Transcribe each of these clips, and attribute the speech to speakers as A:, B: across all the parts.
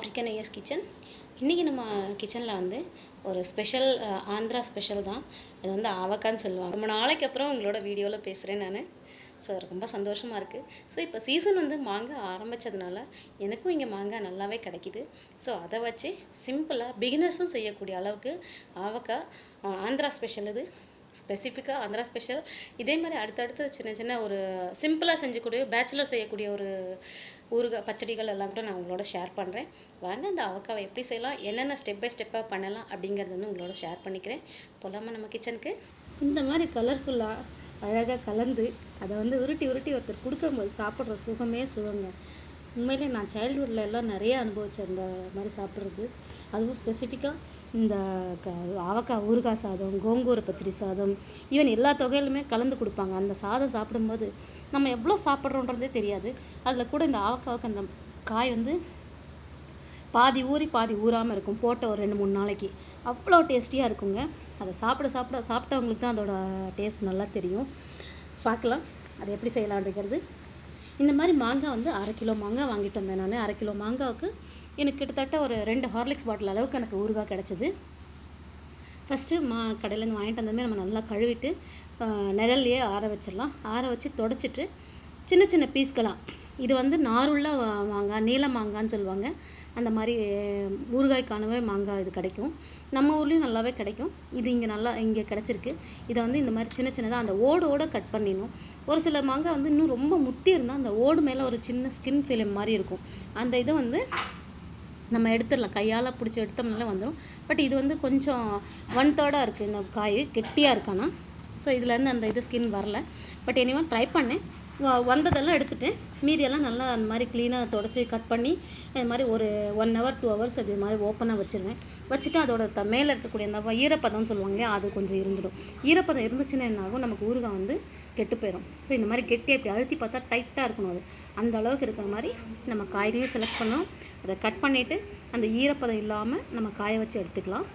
A: African IS kitchen இன்றைக்கி நம்ம கிச்சனில் வந்து ஒரு ஸ்பெஷல் ஆந்திரா ஸ்பெஷல் தான். இது வந்து ஆவக்கான்னு சொல்லுவாங்க. ரொம்ப நாளைக்கு அப்புறம் உங்களோட வீடியோவில் பேசுகிறேன் நான். ஸோ ரொம்ப சந்தோஷமாக இருக்குது ஸோ இப்போ சீசன் வந்து மாங்காய் ஆரம்பித்ததுனால எனக்கும் இங்கே மாங்காய் நல்லாவே கிடைக்கிது. ஸோ அதை வச்சு சிம்பிளாக பிகினர்ஸும் செய்யக்கூடிய அளவுக்கு ஆவக்காய் ஆந்திரா ஸ்பெஷல் இது. ஸ்பெசிஃபிக்காக ஆந்திரா ஸ்பெஷல் இதே மாதிரி அடுத்தடுத்து சின்ன சின்ன ஒரு சிம்பிளாக செஞ்சக்கூடிய பேச்சுலர் செய்யக்கூடிய ஒரு ஊறுகாய் பச்சடிகள் எல்லாம் கூட நான் உங்களோட ஷேர் பண்ணுறேன் வாங்க அந்த அவக்காவை எப்படி செய்யலாம் என்னென்ன ஸ்டெப் பை ஸ்டெப்பாக பண்ணலாம் அப்படிங்கிறது வந்து உங்களோட ஷேர் பண்ணிக்கிறேன். போகலாமா நம்ம கிச்சனுக்கு இந்த மாதிரி கலர்ஃபுல்லாக அழகாக கலந்து அதை வந்து உருட்டி உருட்டி ஒருத்தர் கொடுக்கும்போது சாப்பிட்ற சுகமே சுகங்க. உண்மையிலே நான் சைல்டுஹுட்டில் எல்லாம் நிறைய அனுபவிச்சேன் இந்த மாதிரி சாப்பிட்றது. அதுவும் ஸ்பெசிஃபிக்காக இந்த க அவக்காய் ஊறுகாய் சாதம் கோங்கூரை பச்சடி சாதம் ஈவன் எல்லா தொகையிலுமே கலந்து கொடுப்பாங்க. அந்த சாதம் சாப்பிடும்போது நம்ம எவ்வளோ சாப்பிட்றோன்றதே தெரியாது. அதில் கூட இந்த ஆவக்காவுக்கு அந்த காய் வந்து பாதி ஊறி பாதி ஊறாமல் இருக்கும். போட்ட ஒரு ரெண்டு மூணு நாளைக்கு. அவ்வளோ டேஸ்டியாக இருக்குங்க. அதை சாப்பிட சாப்பிட சாப்பிட்டவங்களுக்கு தான் அதோட டேஸ்ட் நல்லா தெரியும். பார்க்கலாம். அதை எப்படி செய்யலான்றது இந்த மாதிரி மாங்காய் வந்து அரை கிலோ மாங்காய் வாங்கிட்டு வந்தேன் நான். அரை கிலோ மாங்காவுக்கு எனக்கு கிட்டத்தட்ட ஒரு ரெண்டு ஹார்லிக்ஸ் பாட்டில் அளவுக்கு எனக்கு ஊறுகாய் கிடச்சிது. ஃபஸ்ட்டு மா கடையிலேருந்து வாங்கிட்டு வந்ததுமே நம்ம நல்லா கழுவிட்டு நிழல்லையே ஆற வச்சிடலாம். ஆற வச்சு தொடச்சிட்டு சின்ன சின்ன பீஸ்களாக இது வந்து நாருள்ள மாங்காய் நீல மாங்கான்னு சொல்லுவாங்க. அந்த மாதிரி ஊறுகாய்க்கானவே மாங்காய் இது கிடைக்கும். நம்ம ஊர்லேயும் நல்லாவே கிடைக்கும். இது இங்கே நல்லா இங்கே கிடச்சிருக்கு. இதை வந்து இந்த மாதிரி சின்ன சின்னதாக அந்த ஓடோட கட் பண்ணிடணும். ஒரு சில மாங்காய் வந்து இன்னும் ரொம்ப முத்தி இருந்தால் அந்த ஓடு மேலே ஒரு சின்ன ஸ்கின் ஃபிலிம் மாதிரி இருக்கும். அந்த இதை வந்து நம்ம எடுத்துடலாம். கையால் பிடிச்சி எடுத்தோம்னால வந்துடும் பட் இது வந்து கொஞ்சம் ஒன் தேர்டாக இருக்குது இந்த காய். கெட்டியாக இருக்கானா ஸோ இதுலேருந்து அந்த இது ஸ்கின் வரல. பட் எனிவன் ட்ரை பண்ணேன் வந்ததெல்லாம் எடுத்துட்டேன். மீதியெல்லாம் நல்லா அந்த மாதிரி க்ளீனாக தொடச்சி கட் பண்ணி இந்த மாதிரி ஒரு ஒன் ஹவர் டூ ஹவர்ஸ் அப்படி மாதிரி ஓப்பனாக வச்சுருவேன். வச்சுட்டு அதோட த மேலே இருக்கக்கூடிய அந்த ஈரப்பதம்னு சொல்லுவாங்க இல்லையா அது கொஞ்சம் இருந்துடும். ஈரப்பதம் இருந்துச்சுன்னா என்ன ஆகும்? நமக்கு ஊறுகாய் வந்து கெட்டு போயிடும் ஸோ இந்த மாதிரி கெட்டி அப்படி அழுத்தி பார்த்தா டைட்டாக இருக்கணும் அது. அந்த அளவுக்கு இருக்கிற மாதிரி நம்ம காய்கறியும் செலக்ட் பண்ணோம் அதை கட் பண்ணிவிட்டு அந்த ஈரப்பதம் இல்லாமல் நம்ம காய வச்சு எடுத்துக்கலாம்.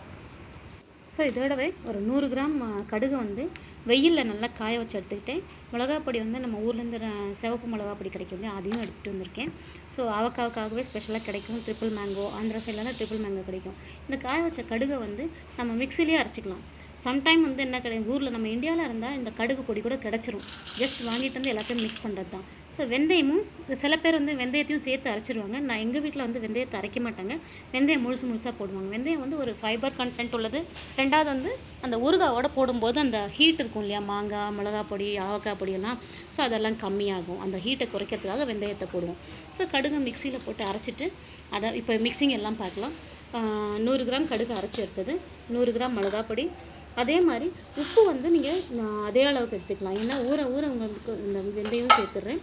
A: ஸோ இதோடவே ஒரு நூறு கிராம் கடுகு வந்து வெயிலில் நல்லா காய வச்சு எடுத்துக்கிட்டேன். மிளகா பொடி வந்து நம்ம ஊர்லேருந்து சிவப்பு மிளகா பொடி கிடைக்கும் இல்லையா அதையும் எடுத்துகிட்டு வந்திருக்கேன். ஸோ அவக்காவுக்காகவே ஸ்பெஷலாக கிடைக்கும் ட்ரிபிள் மேங்கோ ஆந்திரா சைடில் தான் ட்ரிபிள் மேங்கோ கிடைக்கும். இந்த காய வச்ச கடுகை வந்து நம்ம மிக்சிலேயே அரைச்சிக்கலாம். சம்டைம் வந்து என்ன கிடையாது ஊரில் நம்ம இந்தியாவில் இருந்தால் இந்த கடுகு பொடி கூட கிடச்சிரும். ஜஸ்ட் வாங்கிட்டு வந்து எல்லாத்தையும் மிக்ஸ் பண்ணுறது தான் ஸோ வெந்தயமும் சில பேர் வந்து வெந்தயத்தையும் சேர்த்து அரைச்சிருவாங்க. நான் எங்கள் வீட்டில் வந்து வெந்தயத்தை அரைக்க மாட்டாங்க. வெந்தயம் முழுசு முழுசாக போடுவாங்க. வெந்தயம் வந்து ஒரு ஃபைபர் கண்டென்ட் உள்ளது. ரெண்டாவது வந்து அந்த ஊறுகாவோட போடும்போது அந்த ஹீட் இருக்கும் இல்லையா? மாங்காய் மிளகா பொடி ஆவக்காய் பொடியெல்லாம் ஸோ அதெல்லாம் கம்மியாகும். அந்த ஹீட்டை குறைக்கிறதுக்காக வெந்தயத்தை போடுவோம். ஸோ கடுகு மிக்சியில் போட்டு அரைச்சிட்டு அதை இப்போ மிக்சிங் எல்லாம் பார்க்கலாம். நூறு கிராம் கடுகு அரைச்சி எடுத்தது. நூறு கிராம் மிளகா பொடி அதே மாதிரி உப்பு வந்து நீங்கள் அதே அளவுக்கு எடுத்துக்கலாம். ஏன்னா ஊற ஊற உங்களுக்கு இந்த வெந்தயம் சேர்த்துடுறேன்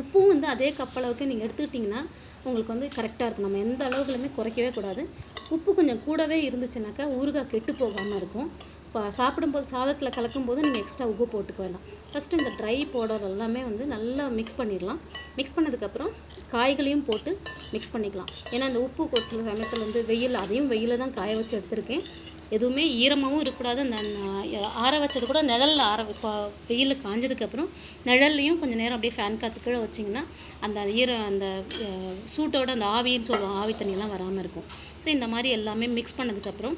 A: உப்பும் வந்து அதே கப் அளவுக்கு நீங்கள் எடுத்துக்கிட்டிங்கன்னா உங்களுக்கு வந்து கரெக்டாக இருக்கும். நம்ம எந்த அளவுக்குலையுமே குறைக்கவே கூடாது. உப்பு கொஞ்சம் கூடவே இருந்துச்சுனாக்கா ஊறுகாய் கெட்டு போகாமல் இருக்கும். இப்போ சாப்பிடும்போது சாதத்தில் கலக்கும்போது நீங்கள் எக்ஸ்ட்ரா உப்பு போட்டுக்க வேண்டாம். ஃபஸ்ட்டு இந்த ட்ரை பவுடர் எல்லாமே வந்து நல்லா மிக்ஸ் பண்ணிடலாம். மிக்ஸ் பண்ணதுக்கப்புறம் காய்களையும் போட்டு மிக்ஸ் பண்ணிக்கலாம். ஏன்னா அந்த உப்பு ஒரு சில சமயத்தில் வந்து வெயில் அதையும் வெயில தான் காய வச்சு எடுத்திருக்கேன். எதுவுமே ஈரமாகவும் இருக்கக்கூடாது. அந்த ஆற வச்சது கூட நிழலில் ஆற இப்போ வெயிலில் காஞ்சதுக்கப்புறம் நிழல்லையும் கொஞ்சம் நேரம் அப்படியே ஃபேன் காற்று கீழே வச்சிங்கன்னா அந்த ஈர அந்த சூட்டோட அந்த ஆவின்னு சொல்லுவோம் ஆவி தண்ணியெல்லாம் வராமல் இருக்கும். ஸோ இந்த மாதிரி எல்லாமே மிக்ஸ் பண்ணதுக்கப்புறம்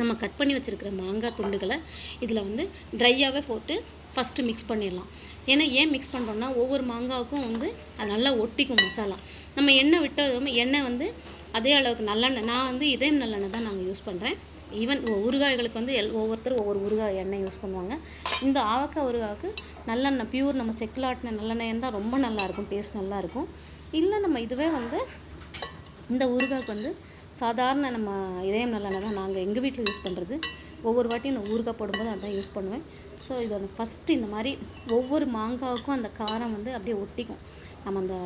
A: நம்ம கட் பண்ணி வச்சுருக்கிற மாங்காய் துண்டுகளை இதில் வந்து ட்ரையாகவே போட்டு ஃபஸ்ட்டு மிக்ஸ் பண்ணிடலாம். ஏன்னா ஏன் மிக்ஸ் பண்ணுறோம்னா ஒவ்வொரு மாங்காவுக்கும் வந்து அது நல்லா ஒட்டிக்கும் மசாலா. நம்ம எண்ணெய் விட்டதும் எண்ணெய் வந்து அதே அளவுக்கு நல்லெண்ணெய் நான் வந்து இதயம் நல்லெண்ணெய் தான் நாங்கள் யூஸ் பண்ணுறேன் ஈவன் ஊறுகாய்களுக்கு வந்து எல் ஒவ்வொருத்தரும் ஒவ்வொரு ஊறுகாய் எண்ணெய் யூஸ் பண்ணுவாங்க. இந்த ஆவக்காய் ஊறுகாய்க்கு நல்லெண்ணெய் பியூர் நம்ம செக்கில் ஆட்டின நல்லெண்ணெய் இருந்தால் ரொம்ப நல்லாயிருக்கும் டேஸ்ட் நல்லாயிருக்கும் இல்லை நம்ம இதுவே வந்து இந்த ஊறுகாய்க்கு வந்து சாதாரண நம்ம இதயம் நல்லெண்ணெய் தான் நாங்கள் எங்கள் வீட்டில் யூஸ் பண்ணுறது ஒவ்வொரு வாட்டியும் இந்த ஊறுகாய் போடும்போது அதான் யூஸ் பண்ணுவேன். ஸோ இதோட ஃபஸ்ட்டு இந்த மாதிரி ஒவ்வொரு மாங்காவுக்கும் அந்த காரம் வந்து அப்படியே ஒட்டிக்கும். நம்ம அந்த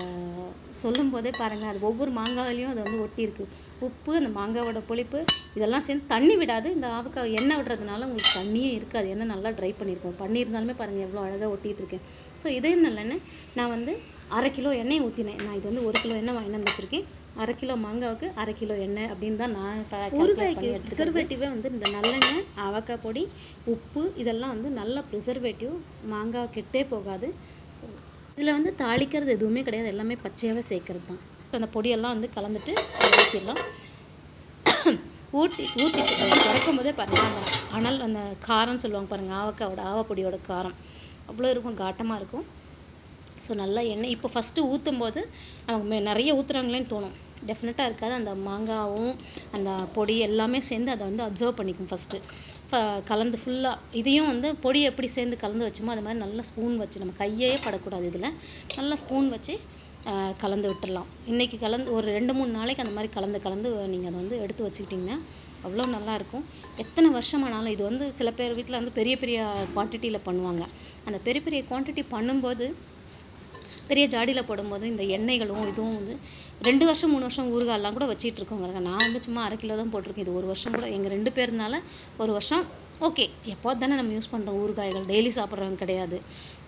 A: சொல்லும் போதே பாருங்கள் அது ஒவ்வொரு மாங்காயிலையும் அது வந்து ஒட்டியிருக்கு. உப்பு அந்த மாங்காவோட புளிப்பு இதெல்லாம் சேர்ந்து தண்ணி விடாது. இந்த ஆவக்காய் எண்ணெய் விடுறதுனால உங்களுக்கு தண்ணியே இருக்காது. எண்ணெய் நல்லா ட்ரை பண்ணியிருக்கோம். பண்ணியிருந்தாலுமே பாருங்கள் எவ்வளோ அழகாக ஒட்டிகிட்டு இருக்கேன் ஸோ இதயம் நல்லெண்ணெய் நான் வந்து அரை கிலோ எண்ணெய் ஊற்றினேன் நான் இது வந்து ஒரு கிலோ எண்ணெய் வந்து வச்சுருக்கேன். அரை கிலோ மாங்காவுக்கு அரை கிலோ எண்ணெய் அப்படின்னு தான் நான் ஊறுகாய்க்கு ப்ரிசர்வேட்டிவே வந்து இந்த நல்லெண்ணெய் அவக்காய் பொடி உப்பு இதெல்லாம் வந்து நல்ல ப்ரிசர்வேட்டிவ் மாங்காய் கெட்டே போகாது. ஸோ இதில் வந்து தாளிக்கிறது எதுவுமே கிடையாது. எல்லாமே பச்சையாகவே சேர்க்கறது தான். அந்த பொடியெல்லாம் வந்து கலந்துட்டு ஊற்றிடலாம் ஊற்றி ஊற்றிட்டு திறக்கும் போதே பாருங்கள் அந்த அனல் அந்த காரம்னு சொல்லுவாங்க பாருங்கள் ஆவக்காவோட ஆவப்பொடியோட காரம். அவ்வளோ இருக்கும் காட்டமாக இருக்கும். ஸோ நல்லா எண்ணெய் இப்போ ஃபஸ்ட்டு ஊற்றும் போது அவங்க மே- நிறைய ஊற்றுறாங்களேன்னு தோணும். டெஃபினட்டாக இருக்காது. அந்த மாங்காவும் அந்த பொடி எல்லாமே சேர்ந்து அதை வந்து அப்சர்வ் பண்ணிக்கும் ஃபஸ்ட்டு இப்போ கலந்து ஃபுல்லாக இதையும் வந்து பொடி எப்படி சேர்ந்து கலந்து வச்சோமோ அது மாதிரி நல்லா ஸ்பூன் வச்சு நம்ம கையே படக்கூடாது இதில். நல்லா ஸ்பூன் வச்சு கலந்து விட்டுடலாம் இன்றைக்கி கலந்து ஒரு ரெண்டு மூணு நாளைக்கு அந்த மாதிரி கலந்து கலந்து நீங்கள் அதை வந்து எடுத்து வச்சுக்கிட்டிங்கன்னா அவ்வளோ நல்லாயிருக்கும் எத்தனை வருஷமானாலும் இது வந்து சில பேர் வீட்டில் வந்து பெரிய பெரிய குவான்டிட்டியில் பண்ணுவாங்க. அந்த பெரிய பெரிய குவான்டிட்டி பண்ணும்போது பெரிய ஜாடியில் போடும்போது இந்த எண்ணெய்களும் இதுவும் வந்து ரெண்டு வருஷம் மூணு வருஷம் ஊறுகாயெல்லாம் கூட வச்சிட்டு இருக்கோங்க நான் வந்து சும்மா அரை கிலோ தான் போட்டிருக்கேன். இது ஒரு வருஷம் கூட எங்கள் ரெண்டு பேர்னால ஒரு வருஷம் ஓகே எப்போ தானே நம்ம யூஸ் பண்ணுறோம் ஊறுகாய்கள். டெய்லி சாப்பிட்றவங்க கிடையாது.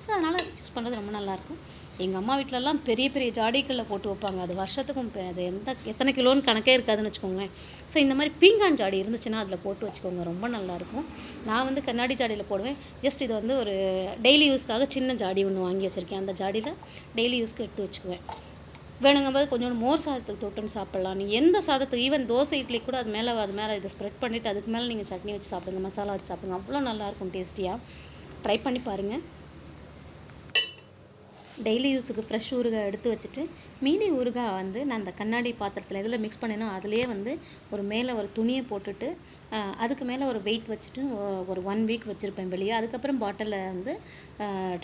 A: ஸோ அதனால் யூஸ் பண்ணுறது ரொம்ப நல்லாயிருக்கும். எங்கள் அம்மா வீட்டிலலாம் பெரிய பெரிய ஜாடிகளில் போட்டு வைப்பாங்க. அது வருஷத்துக்கும் அது எந்த எத்தனை கிலோன்னு கணக்கே இருக்காதுன்னு வச்சுக்கோங்களேன். ஸோ இந்த மாதிரி பீங்கான் ஜாடி இருந்துச்சுன்னா அதில் போட்டு வச்சுக்கோங்க. ரொம்ப நல்லாயிருக்கும். நான் வந்து கண்ணாடி ஜாடியில் போடுவேன். ஜஸ்ட் இது வந்து ஒரு டெய்லி யூஸ்க்காக சின்ன ஜாடி ஒன்று வாங்கி வச்சுருக்கேன். அந்த ஜாடியில் டெய்லி யூஸ்க்கு எடுத்து வச்சுக்குவேன். வேணுங்கும்போது கொஞ்சோண்டு மோர் சாதத்துக்கு தொட்டுன்னு சாப்பிட்லாம். நீங்கள் எந்த சாதத்துக்கு ஈவன் தோசை இட்லி கூட அது மேலே அது மேலே இதை ஸ்ப்ரெட் பண்ணிவிட்டு அதுக்கு மேலே நீங்கள் சட்னி வச்சு சாப்பிடுங்க மசாலா வச்சு சாப்பிடுங்க. அவ்வளோ நல்லாயிருக்கும் டேஸ்டியாக ட்ரை பண்ணி பாருங்கள் டெய்லி யூஸுக்கு ஃப்ரெஷ் ஊறுகாய் எடுத்து வச்சுட்டு மீதி ஊறுகாய் வந்து நான் அந்த கண்ணாடி பாத்திரத்தில் எதில் மிக்ஸ் பண்ணேனோ அதுலேயே வந்து ஒரு மேலே ஒரு துணியை போட்டுட்டு அதுக்கு மேலே ஒரு வெயிட் வச்சுட்டு ஒரு ஒன் வீக் வச்சுருப்பேன் வெளியே. அதுக்கப்புறம் பாட்டிலில் வந்து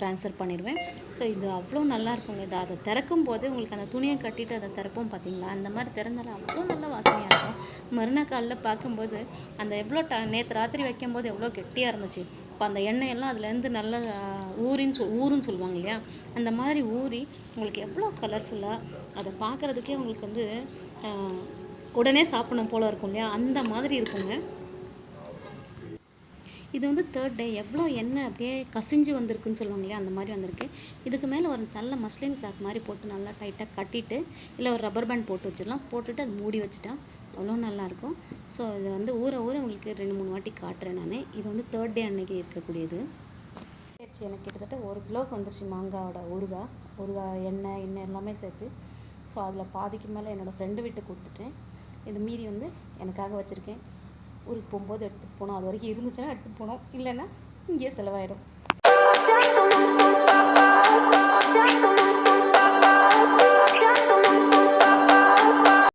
A: ட்ரான்ஸ்ஃபர் பண்ணிடுவேன். ஸோ இது அவ்வளோ நல்லா இருக்குங்க. இது அதை திறக்கும் போதே உங்களுக்கு அந்த துணியை கட்டிட்டு அதை திறப்போம் பார்த்தீங்களா அந்த மாதிரி திறந்தாலும் அவ்வளோ நல்ல வாசனையாக இருக்கும். மறுநாள் காலில் பார்க்கும்போது அந்த எவ்வளோ ட நேற்று ராத்திரி வைக்கும்போது எவ்வளோ கெட்டியாக இருந்துச்சு. இப்போ அந்த எண்ணெயெல்லாம் அதுலேருந்து நல்லா ஊரின்னு ஊறின்னு சொல் ஊருன்னு சொல்லுவாங்க இல்லையா? அந்த மாதிரி ஊறி உங்களுக்கு எவ்வளோ கலர்ஃபுல்லாக அதை பார்க்குறதுக்கே உங்களுக்கு வந்து உடனே சாப்பிடணும் போல இருக்கும் இல்லையா? அந்த மாதிரி இருக்குங்க. இது வந்து தேர்ட் டே எவ்வளோ எண்ணெய் அப்படியே கசிஞ்சு வந்திருக்குன்னு சொல்லுவாங்க இல்லையா? அந்த மாதிரி வந்திருக்கு. இதுக்கு மேலே ஒரு நல்ல மஸ்லின் கிளாத் மாதிரி போட்டு நல்லா டைட்டாக கட்டிட்டு இல்லை ஒரு ரப்பர் பேண்ட் போட்டு வச்சிடலாம். போட்டுட்டு அது மூடி வச்சுட்டா அவ்வளோ நல்லாயிருக்கும். ஸோ இது வந்து ஊற ஊற உங்களுக்கு ரெண்டு மூணு வாட்டி காட்டுறேன் நான். இது வந்து தேர்ட் டே அன்னைக்கு இருக்கக்கூடியது. ஆயிடுச்சு எனக்கு கிட்டத்தட்ட ஒரு கிலோவுக்கு வந்துருச்சு மாங்காவோட ஊறுகாய் ஊறுகாய் எண்ணெய் எண்ணெய் எல்லாமே சேர்த்து. ஸோ அதில் பாதிக்கு மேலே என்னோடய ஃப்ரெண்டு வீட்டு கொடுத்துட்டேன். இது மீதி வந்து எனக்காக வச்சுருக்கேன். ஊருக்கு போகும்போது எடுத்துகிட்டு போனோம். அது வரைக்கும் இருந்துச்சுன்னா எடுத்துகிட்டு போனோம். இல்லைன்னா இங்கேயே செலவாயிடும்.